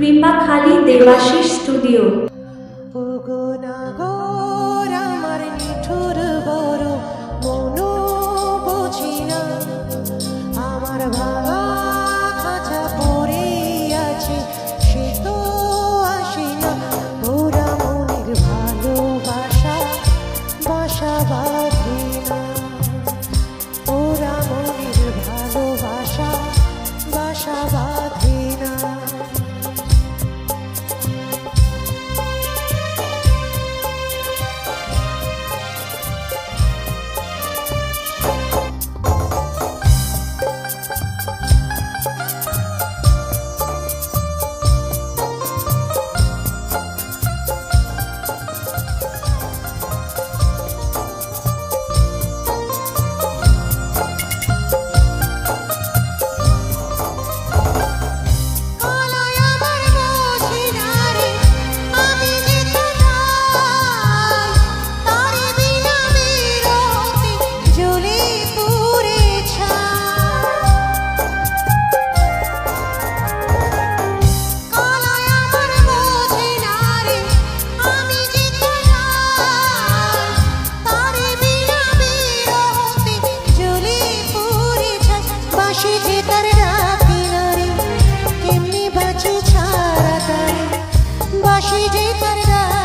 Kripakhali Debashis studio. পুগুনাগর বাসি যে তার